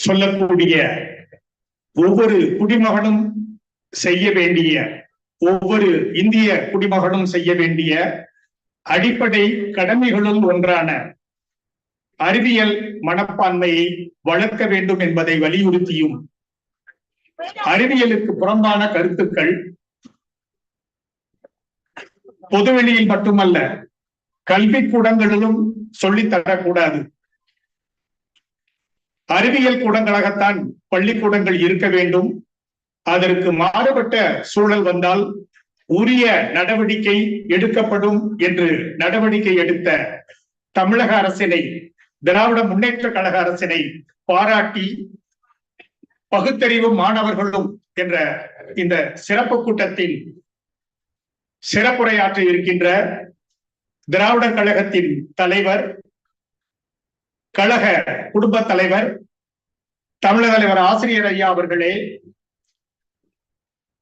சொல்லக்கூடிய ஒவ்வொரு குடிமகனும் செய்ய வேண்டிய ஒவ்வொரு இந்திய குடிமகனும் செய்ய வேண்டிய அடிப்படை கடமைகளுள் ஒன்றான அறிவியல் மனப்பான்மையை வளர்க்க வேண்டும் என்பதை வலியுறுத்தியும் அறிவியலுக்கு புறம்பான கருத்துக்கள் பொதுவெளியில் மட்டுமல்ல கல்வி கூடங்களிலும் சொல்லித் அறிவியல் கூடங்களாகத்தான் பள்ளிக்கூடங்கள் இருக்க வேண்டும். அதற்கு மாறுபட்ட சூழல் வந்தால் உரிய நடவடிக்கை எடுக்கப்படும் என்று நடவடிக்கை எடுத்த தமிழக அரசினை திராவிட முன்னேற்ற கழக அரசினை பாராட்டி பகுத்தறிவு மாணவர்களும் என்ற இந்த சிறப்பு கூட்டத்தில் சிறப்புரையாற்ற இருக்கின்ற திராவிடர் கழகத்தின் தலைவர் கழக குடும்ப தலைவர் தமிழக தலைவர் ஆசிரியர் ஐயா அவர்களே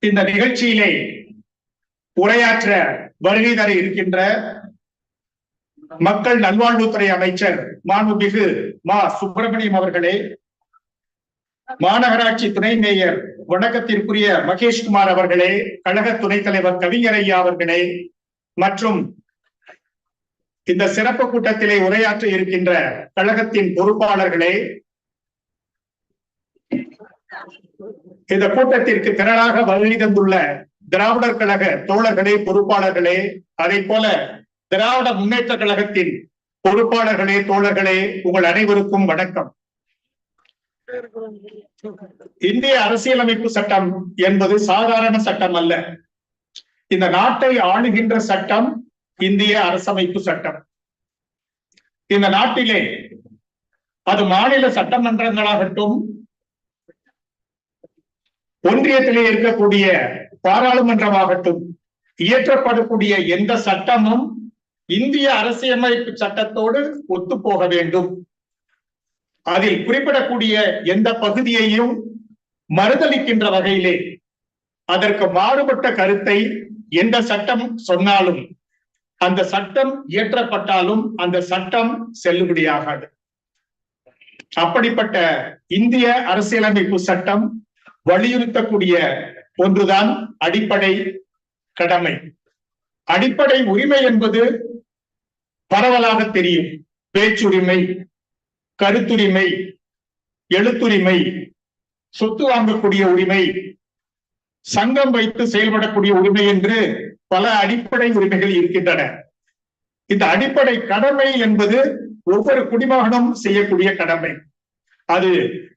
இந்த நிகழ்ச்சியிலே உரையாற்ற வருகை தர இருக்கின்ற மக்கள் நல்வாழ்வுத்துறை அமைச்சர் மாண்புமிகு மா. சுப்பிரமணியம் அவர்களே மாநகராட்சி துணை மேயர் வணக்கத்திற்குரிய மகேஷ்குமார் அவர்களே கழக துணைத் தலைவர் கவிஞர் ஐயா அவர்களே மற்றும் இந்த சிறப்பு கூட்டத்திலே உரையாற்ற இருக்கின்ற கழகத்தின் பொறுப்பாளர்களே இந்த கூட்டத்திற்கு திரளாக வருகை தந்துள்ள திராவிடர் கழக தோழர்களே பொறுப்பாளர்களே அதை போல திராவிட முன்னேற்ற கழகத்தின் பொறுப்பாளர்களே தோழர்களே உங்கள் அனைவருக்கும் வணக்கம். இந்திய அரசியலமைப்பு சட்டம் என்பது சாதாரண சட்டம் அல்ல. இந்த நாட்டை ஆளுகின்ற சட்டம் இந்திய அரசமைப்பு சட்டம். இந்த நாட்டிலே அது மாநில சட்டமன்றங்களாகட்டும் ஒன்றியத்திலே இருக்கக்கூடிய பாராளுமன்றமாகட்டும் இயற்றப்படக்கூடிய எந்த சட்டமும் இந்திய அரசியலமைப்பு சட்டத்தோடு ஒத்து போக வேண்டும். அதில் குறிப்பிடக்கூடிய எந்த பகுதியையும் மறுதளிக்கின்ற வகையிலே அதற்கு மாறுபட்ட கருத்தை எந்த சட்டம் சொன்னாலும் அந்த சட்டம் இயற்றப்பட்டாலும் அந்த சட்டம் செல்லுபடியாகாது. அப்படிப்பட்ட இந்திய அரசியலமைப்பு சட்டம் வலியுறுத்தக்கூடிய ஒன்றுதான் அடிப்படை கடமை. அடிப்படை உரிமை என்பது பரவலாக தெரியும். பேச்சுரிமை கருத்துரிமை எழுத்துரிமை சொத்து வாங்கக்கூடிய உரிமை சங்கம் வைத்து செயல்படக்கூடிய உரிமை என்று பல அடிப்படை உரிமைகள் இருக்கின்றன. இந்த அடிப்படை கடமை என்பது ஒவ்வொரு குடிமகனும் செய்யக்கூடிய கடமை. அது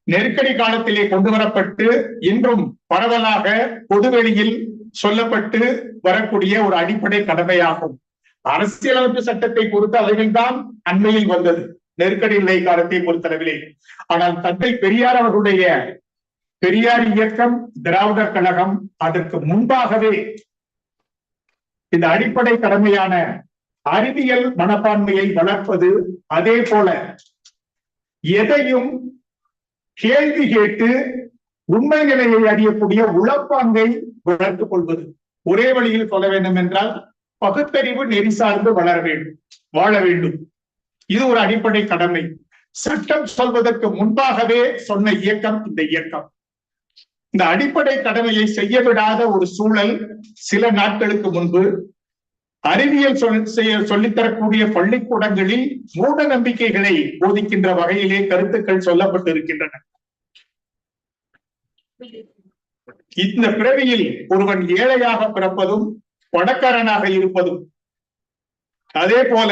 நெருக்கடி காலத்திலே கொண்டு வரப்பட்டு இன்றும் பரவலாக பொதுவெளியில் சொல்லப்பட்டு வரக்கூடிய ஒரு அடிப்படை கடமையாகும். அரசியலமைப்பு சட்டத்தை பொறுத்த அளவில் தான் அண்மையில் வந்தது. நெருக்கடி நிலை காலத்தை பொறுத்தளவிலே ஆனால் தந்தை பெரியார் அவர்களுடைய பெரியார் இயக்கம் திராவிடர் கழகம் அதற்கு முன்பாகவே இந்த அடிப்படை கடமையான அறிவியல் மனப்பான்மையை வளர்ப்பது அதே போல எதையும் கேள்வி கேட்டு உண்மை நிலையை அறியக்கூடிய உளப்பாங்கை வளர்த்துக் கொள்வது. ஒரே வழியில் சொல்ல வேண்டும் என்றால் பகுத்தறிவு நெறி சார்ந்து வளர வேண்டும் வாழ வேண்டும். இது ஒரு அடிப்படை கடமை. சட்டம் சொல்வதற்கு முன்பாகவே சொன்ன இயக்கம் இந்த இயக்கம். இந்த அடிப்படை கடமையை செய்ய விடாத ஒரு சூழல் சில நாட்களுக்கு முன்பு அறிவியல் சொல்லித்தரக்கூடிய பள்ளிக்கூடங்களில் மூட நம்பிக்கைகளை போதிக்கின்ற வகையிலே கருத்துக்கள் சொல்லப்பட்டிருக்கின்றன. இந்த பிறவியில் ஒருவன் ஏழையாக பிறப்பதும் பணக்காரனாக இருப்பதும் அதே போல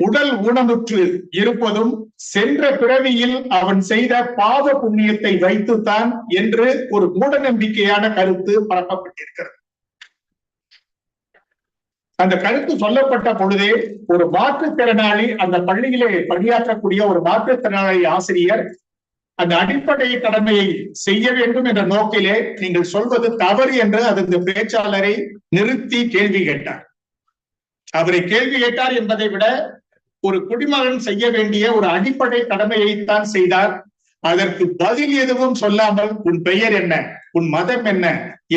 உடல் ஊனமுற்று இருப்பதும் சென்ற பிறவியில் அவன் செய்த பாவ புண்ணியத்தை வைத்துத்தான் என்று ஒரு மூட நம்பிக்கையான கருத்து பரப்பப்பட்டிருக்கிறது. அந்த கருத்து சொல்லப்பட்ட பொழுதே ஒரு மாற்றுத்திறனாளி அந்த பள்ளியிலே பணியாற்றக்கூடிய ஒரு மாற்றுத்திறனாளி ஆசிரியர் அந்த அடிப்படை கடமையை செய்ய வேண்டும் என்ற நோக்கிலே நீங்கள் சொல்வது தவறு என்று அதற்கு பேச்சாளரை நிறுத்தி கேள்வி கேட்டார். அவரை கேள்வி கேட்டார் என்பதை விட ஒரு குடிமகன் செய்ய வேண்டிய ஒரு அடிப்படை கடமையைத்தான் செய்தார். அதற்கு பதில் எதுவும் சொல்லாமல் உன் பெயர் என்ன? உன் மதம் என்ன?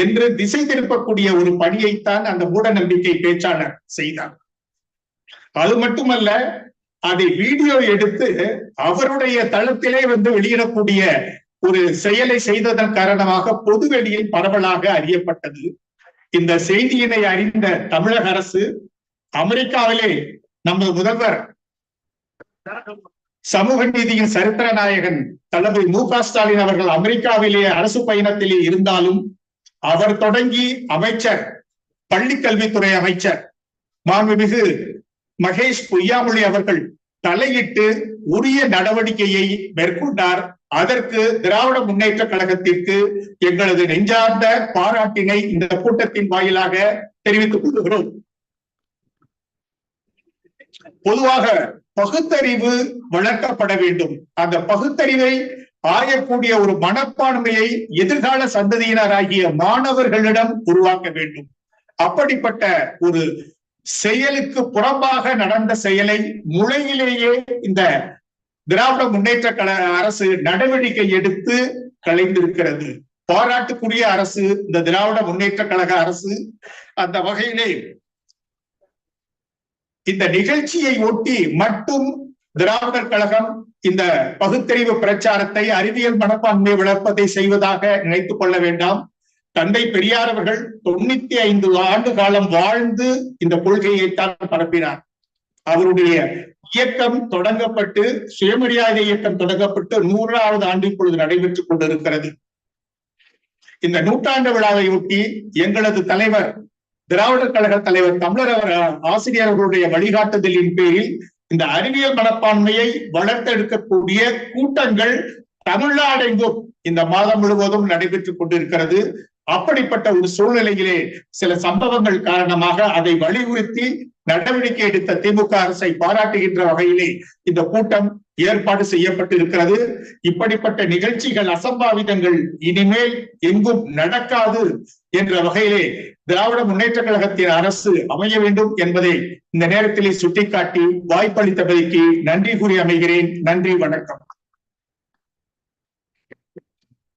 என்று திசை திருப்பக்கூடிய ஒரு பணியைத்தான் அந்த மூட நம்பிக்கை பேச்சாளர் செய்தார். அது மட்டுமல்ல அதை வீடியோ எடுத்து அவருடைய தளத்திலே வந்து வெளியிடக்கூடிய ஒரு செயலை செய்ததன் காரணமாக பொதுவெளியில் பரவலாக அறியப்பட்டது. இந்த செய்தியினை அறிந்த தமிழக அரசு அமெரிக்காவிலே நமது முதல்வர் சமூக நீதியின் சரித்திர நாயகன் தளபதி மு க ஸ்டாலின் அவர்கள் அமெரிக்காவிலே அரசு பயணத்திலே இருந்தாலும் அவர் தொடங்கி அமைச்சர் பள்ளி கல்வித்துறை அமைச்சர் மாண்புமிகு மகேஷ் பொய்யாமொழி அவர்கள் தலையிட்டு உரிய நடவடிக்கையை மேற்கொண்டார். அதற்கு திராவிட முன்னேற்ற கழகத்திற்கு எங்களது நெஞ்சார்ந்த பாராட்டினை இந்த கூட்டத்தின் வாயிலாக தெரிவித்துக் கொள்கிறோம். பொதுவாக பகுத்தறிவு வளர்க்கப்பட வேண்டும். அந்த பகுத்தறிவை ஆயக்கூடிய ஒரு மனப்பான்மையை எதிர்கால சந்ததியினராகிய மாணவர்களிடம் உருவாக்க வேண்டும். அப்படிப்பட்ட ஒரு செயலுக்கு புறம்பாக நடந்த செயலை முளையிலேயே இந்த திராவிட முன்னேற்ற கழக அரசு நடவடிக்கை எடுத்து கலைந்திருக்கிறது. பாராட்டுக்குரிய அரசு இந்த திராவிட முன்னேற்ற கழக அரசு அந்த வகையிலே இந்த நிகழ்ச்சியை ஒட்டி மட்டும் திராவிடர் கழகம் இந்த பகுத்தறிவு பிரச்சாரத்தை அறிவியல் மனப்பான்மை வளர்ப்பதை செய்வதாக நினைத்துக் கொள்ள வேண்டாம். தந்தை பெரியார் அவர்கள் தொண்ணூத்தி ஐந்து ஆண்டு காலம் வாழ்ந்து இந்த கொள்கையைத்தான் பரப்பினார். அவருடைய இயக்கம் தொடங்கப்பட்டு சுயமரியாதை இயக்கம் தொடங்கப்பட்டு நூறாவது ஆண்டு இப்பொழுது நடைபெற்றுக் கொண்டிருக்கிறது. இந்த நூற்றாண்டு விழாவை ஒட்டி எங்களது தலைவர் திராவிடர் கழக தலைவர் தமிழர் அவர் ஆசிரியர் அவர்களுடைய வழிகாட்டுதலின் பேரில் இந்த அறிவியல் மனப்பான்மையை வளர்த்தெடுக்கக்கூடிய கூட்டங்கள் தமிழ்நாடெங்கும் இந்த மாதம் முழுவதும் நடைபெற்றுக் கொண்டிருக்கிறது. அப்படிப்பட்ட ஒரு சூழ்நிலையிலே சில சம்பவங்கள் காரணமாக அதை வலியுறுத்தி நடவடிக்கை எடுத்த திமுக அரசை பாராட்டுகின்ற வகையிலே இந்த கூட்டம் ஏற்பாடு செய்யப்பட்டிருக்கிறது. இப்படிப்பட்ட நிகழ்ச்சிகள் அசம்பாவிதங்கள் இனிமேல் எங்கும் நடக்காது என்ற வகையிலே திராவிட முன்னேற்ற கழகத்தின் அரசு அமைய வேண்டும் என்பதை இந்த நேரத்திலே சுட்டிக்காட்டி வாய்ப்பளித்தபடிக்கு நன்றி கூறி அமைகிறேன். நன்றி வணக்கம்.